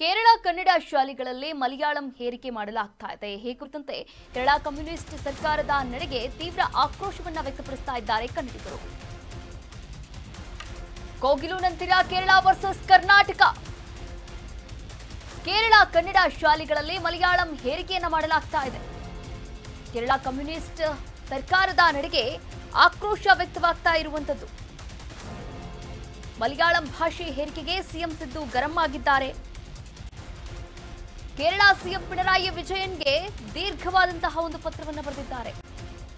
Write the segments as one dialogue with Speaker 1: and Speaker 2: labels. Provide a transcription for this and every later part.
Speaker 1: ಕೇರಳ ಕನ್ನಡ ಶಾಲೆಗಳಲ್ಲಿ ಮಲಯಾಳಂ ಹೇರಿಕೆ ಮಾಡಲಾಗ್ತಾ ಇದೆ. ಈ ಕುರಿತಂತೆ ಕೇರಳ ಕಮ್ಯುನಿಸ್ಟ್ ಸರ್ಕಾರದ ನಡೆಗೆ ತೀವ್ರ ಆಕ್ರೋಶವನ್ನು ವ್ಯಕ್ತಪಡಿಸ್ತಾ ಇದ್ದಾರೆ ಕನ್ನಡಿಗರು. ಕೋಗಿಲು ನಂತರ ಕೇರಳ ವರ್ಸಸ್ ಕರ್ನಾಟಕ. ಕೇರಳ ಕನ್ನಡ ಶಾಲೆಗಳಲ್ಲಿ ಮಲಯಾಳಂ ಹೇರಿಕೆಯನ್ನು ಮಾಡಲಾಗ್ತಾ ಇದೆ. ಕೇರಳ ಕಮ್ಯುನಿಸ್ಟ್ ಸರ್ಕಾರದ ನಡೆಗೆ ಆಕ್ರೋಶ ವ್ಯಕ್ತವಾಗ್ತಾ ಇರುವಂತದ್ದು ಮಲಯಾಳಂ ಭಾಷೆ ಹೇರಿಕೆಗೆ ಸಿಎಂ ಸಿದ್ದು ಗರಂ ಆಗಿದ್ದಾರೆ. ಕೇರಳ ಸಿಎಂ ಪಿಣರಾಯಿ ವಿಜಯನ್ಗೆ ದೀರ್ಘವಾದಂತಹ ಒಂದು ಪತ್ರವನ್ನು ಬರೆದಿದ್ದಾರೆ.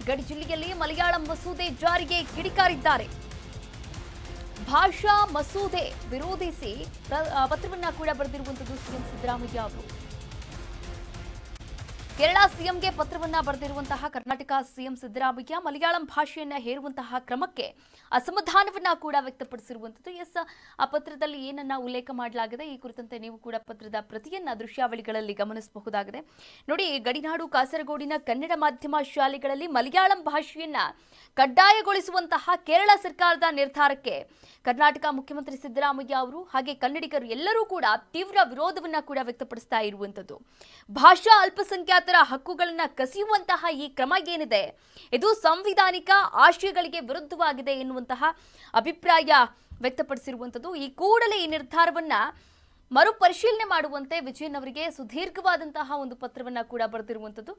Speaker 1: ಗಡಿ ಜಿಲ್ಲೆಯಲ್ಲಿ ಮಲಯಾಳಂ ಮಸೂದೆ ಜಾರಿಗೆ ಕಿಡಿಕಾರಿದ್ದಾರೆ. ಭಾಷಾ ಮಸೂದೆ ವಿರೋಧಿಸಿ ಪತ್ರವನ್ನ ಕೂಡ ಬರೆದಿರುವಂತದ್ದು ಸಿಎಂ ಸಿದ್ದರಾಮಯ್ಯ ಅವರು. ಕೇರಳ ಸಿಎಂಗೆ ಪತ್ರವನ್ನ ಬರೆದಿರುವಂತಹ ಕರ್ನಾಟಕ ಸಿಎಂ ಸಿದ್ದರಾಮಯ್ಯ ಮಲಯಾಳಂ ಭಾಷೆಯನ್ನ ಹೇರುವಂತಹ ಕ್ರಮಕ್ಕೆ ಅಸಮಾಧಾನವನ್ನ ಕೂಡ ವ್ಯಕ್ತಪಡಿಸಿರುವಂತದ್ದು ಎಸ್, ಆ ಪತ್ರದಲ್ಲಿ ಏನನ್ನ ಉಲ್ಲೇಖ ಮಾಡಲಾಗಿದೆ? ಈ ಕುರಿತಂತೆ ನೀವು ಕೂಡ ಪತ್ರದ ಪ್ರತಿಯನ್ನ ದೃಶ್ಯಾವಳಿಗಳಲ್ಲಿ ಗಮನಿಸಬಹುದಾಗಿದೆ. ನೋಡಿ, ಗಡಿನಾಡು, ಕಾಸರಗೋಡಿನ ಕನ್ನಡ ಮಾಧ್ಯಮ ಶಾಲೆಗಳಲ್ಲಿ ಮಲಯಾಳಂ ಭಾಷೆಯನ್ನ ಕಡ್ಡಾಯಗೊಳಿಸುವಂತಹ ಕೇರಳ ಸರ್ಕಾರದ ನಿರ್ಧಾರಕ್ಕೆ ಕರ್ನಾಟಕ ಮುಖ್ಯಮಂತ್ರಿ ಸಿದ್ದರಾಮಯ್ಯ ಅವರು ಹಾಗೆ ಕನ್ನಡಿಗರು ಎಲ್ಲರೂ ಕೂಡ ತೀವ್ರ ವಿರೋಧವನ್ನ ಕೂಡ ವ್ಯಕ್ತಪಡಿಸ್ತಾ ಇರುವಂತದ್ದು ಭಾಷಾ ಅಲ್ಪಸಂಖ್ಯಾತರ ಹಕ್ಕುಗಳನ್ನ ಕಸಿಯುವಂತಹ ಈ ಕ್ರಮ ಏನಿದೆ? ಇದು ಸಂವಿಧಾನಿಕ ಆಶಯಗಳಿಗೆ ವಿರುದ್ಧವಾಗಿದೆ ಎನ್ನುವಂತಹ ಅಭಿಪ್ರಾಯ ವ್ಯಕ್ತಪಡಿಸಿರುವಂತದ್ದು ಈ ಕೂಡಲೇ ಈ ನಿರ್ಧಾರವನ್ನ ಮರುಪರಿಶೀಲನೆ ಮಾಡುವಂತೆ ವಿಜಯನ್ ಅವರಿಗೆ ಸುದೀರ್ಘವಾದಂತಹ ಒಂದು ಪತ್ರವನ್ನ ಕೂಡ ಬರೆದಿರುವಂಥದ್ದು.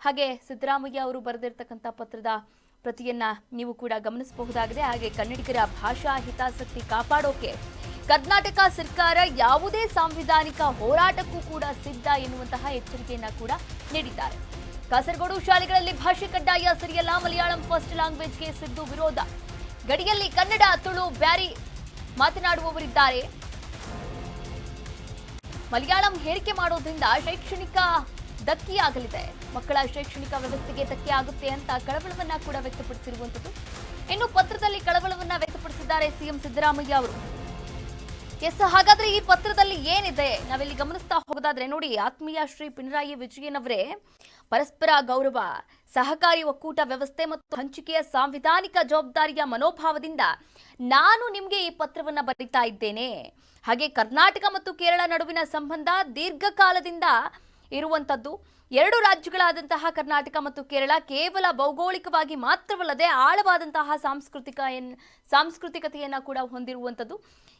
Speaker 1: ಹಾಗೆ ಸಿದ್ದರಾಮಯ್ಯ ಅವರು ಬರೆದಿರ್ತಕ್ಕಂಥ ಪತ್ರದ ಪ್ರತಿಯನ್ನ ನೀವು ಕೂಡ ಗಮನಿಸಬಹುದಾಗಿದೆ. ಹಾಗೆ ಕನ್ನಡಿಗರ ಭಾಷಾ ಹಿತಾಸಕ್ತಿ ಕಾಪಾಡೋಕೆ ಕರ್ನಾಟಕ ಸರ್ಕಾರ ಯಾವುದೇ ಸಾಂವಿಧಾನಿಕ ಹೋರಾಟಕ್ಕೂ ಕೂಡ ಸಿದ್ಧ ಎನ್ನುವಂತಹ ಎಚ್ಚರಿಕೆಯನ್ನ ಕೂಡ ನೀಡಿದ್ದಾರೆ. ಕಾಸರಗೋಡು ಶಾಲೆಗಳಲ್ಲಿ ಭಾಷೆ ಕಡ್ಡಾಯ ಸರಿಯಲ್ಲ. ಮಲಯಾಳಂ ಫಸ್ಟ್ ಲ್ಯಾಂಗ್ವೇಜ್ಗೆ ಸಿದ್ದು ವಿರೋಧ. ಗಡಿಯಲ್ಲಿ ಕನ್ನಡ, ತುಳು, ಬ್ಯಾರಿ ಮಾತನಾಡುವವರಿದ್ದಾರೆ. ಮಲಯಾಳಂ ಹೇರಿಕೆ ಮಾಡೋದ್ರಿಂದ ಶೈಕ್ಷಣಿಕ ಧಕ್ಕೆಯಾಗಲಿದೆ ಮಕ್ಕಳ ಶೈಕ್ಷಣಿಕ ವ್ಯವಸ್ಥೆಗೆ ಧಕ್ಕೆ ಆಗುತ್ತೆ ಅಂತ ಕಳವಳವನ್ನ ಕೂಡ ವ್ಯಕ್ತಪಡಿಸಿರುವಂಥದ್ದು. ಇನ್ನು ಪತ್ರದಲ್ಲಿ ಕಳವಳವನ್ನ ವ್ಯಕ್ತಪಡಿಸಿದ್ದಾರೆ ಸಿಎಂ ಸಿದ್ದರಾಮಯ್ಯ ಅವರು. ಎಸ್ ಹಾಗಾದ್ರೆ ಈ ಪತ್ರದಲ್ಲಿ ಏನಿದೆ? ನಾವಿಲ್ಲಿ ಗಮನಿಸ್ತಾ ಹೋಗೋದಾದ್ರೆ ನೋಡಿ, ಆತ್ಮೀಯ ಶ್ರೀ ಪಿಣರಾಯಿ ವಿಜಯನ್ ಅವರೇ ಪರಸ್ಪರ ಗೌರವ, ಸಹಕಾರಿ ಒಕ್ಕೂಟ ವ್ಯವಸ್ಥೆ ಮತ್ತು ಹಂಚಿಕೆಯ ಸಾಂವಿಧಾನಿಕ ಜವಾಬ್ದಾರಿಯ ಮನೋಭಾವದಿಂದ ನಾನು ನಿಮಗೆ ಈ ಪತ್ರವನ್ನ ಬರೀತಾ ಇದ್ದೇನೆ. ಹಾಗೆ ಕರ್ನಾಟಕ ಮತ್ತು ಕೇರಳ ನಡುವಿನ ಸಂಬಂಧ ದೀರ್ಘಕಾಲದಿಂದ ಇರುವಂತದ್ದು ಎರಡು ರಾಜ್ಯಗಳಾದಂತಹ ಕರ್ನಾಟಕ ಮತ್ತು ಕೇರಳ ಕೇವಲ ಭೌಗೋಳಿಕವಾಗಿ ಮಾತ್ರವಲ್ಲದೆ ಆಳವಾದಂತಹ ಸಾಂಸ್ಕೃತಿಕ ಎನ್, ಸಾಂಸ್ಕೃತಿಕತೆಯನ್ನ ಕೂಡ ಹೊಂದಿರುವಂತದ್ದು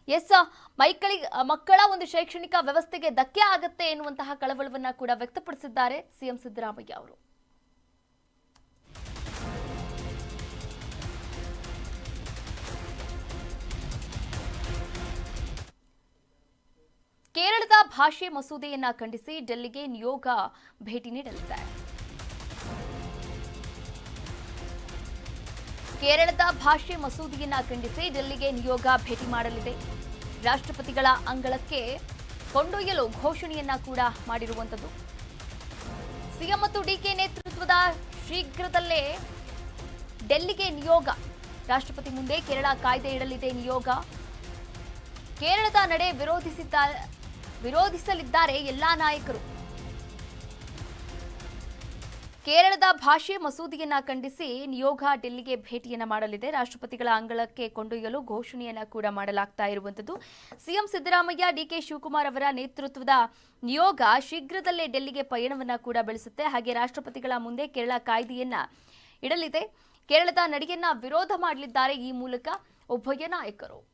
Speaker 1: ಎಸ್, ಮೈಕಳಿ, ಮಕ್ಕಳ ಒಂದು ಶೈಕ್ಷಣಿಕ ವ್ಯವಸ್ಥೆಗೆ ಧಕ್ಕೆ ಆಗುತ್ತೆ ಎನ್ನುವಂತಹ ಕಳವಳವನ್ನ ಕೂಡ ವ್ಯಕ್ತಪಡಿಸಿದ್ದಾರೆ ಸಿಎಂ ಸಿದ್ದರಾಮಯ್ಯ ಅವರು. ಕೇರಳದ ಭಾಷೆ ಮಸೂದೆಯನ್ನ ಖಂಡಿಸಿ ಡೆಲ್ಲಿಗೆ ನಿಯೋಗ ಭೇಟಿ ನೀಡಲಿದೆ. ಕೇರಳದ ಭಾಷೆ ಮಸೂದೆಯನ್ನ ಖಂಡಿಸಿ ಡೆಲ್ಲಿಗೆ ನಿಯೋಗ ಭೇಟಿ ಮಾಡಲಿದೆ. ರಾಷ್ಟ್ರಪತಿಗಳ ಅಂಗಳಕ್ಕೆ ಕೊಂಡೊಯ್ಯಲು ಘೋಷಣೆಯನ್ನ ಕೂಡ ಮಾಡಿರುವಂತದ್ದು ಸಿಎಂ ಮತ್ತು ಡಿಕೆ ನೇತೃತ್ವದ ಶೀಘ್ರದಲ್ಲೇ ಡೆಲ್ಲಿಗೆ ನಿಯೋಗ. ರಾಷ್ಟ್ರಪತಿ ಮುಂದೆ ಕೇರಳ ಕಾಯ್ದೆ ಇಡಲಿದೆ ನಿಯೋಗ. ಕೇರಳದ ನಡೆ ವಿರೋಧಿಸಿದ್ದ ವಿರೋಧಿಸಲಿದ್ದಾರೆ ಎಲ್ಲಾ ನಾಯಕರು. ಕೇರಳದ ಭಾಷೆ ಮಸೂದೆಯನ್ನ ಖಂಡಿಸಿ ನಿಯೋಗ ಡೆಲ್ಲಿಗೆ ಭೇಟಿಯನ್ನ ಮಾಡಲಿದೆ. ರಾಷ್ಟ್ರಪತಿಗಳ ಅಂಗಳಕ್ಕೆ ಕೊಂಡೊಯ್ಯಲು ಘೋಷಣೆಯನ್ನ ಕೂಡ ಮಾಡಲಾಗ್ತಾ ಇರುವಂತದ್ದು. ಸಿಎಂ ಸಿದ್ದರಾಮಯ್ಯ, ಡಿಕೆ ಶಿವಕುಮಾರ್ ಅವರ ನೇತೃತ್ವದ ನಿಯೋಗ ಶೀಘ್ರದಲ್ಲೇ ಡೆಲ್ಲಿಗೆ ಪಯಣವನ್ನ ಕೂಡ ಬೆಳೆಸುತ್ತೆ. ಹಾಗೆ ರಾಷ್ಟ್ರಪತಿಗಳ ಮುಂದೆ ಕೇರಳ ಕಾಯ್ದೆಯನ್ನ ಇಡಲಿದೆ. ಕೇರಳದ ನಡೆಯನ್ನ ವಿರೋಧ ಮಾಡಲಿದ್ದಾರೆ ಈ ಮೂಲಕ ಉಭಯ ನಾಯಕರು.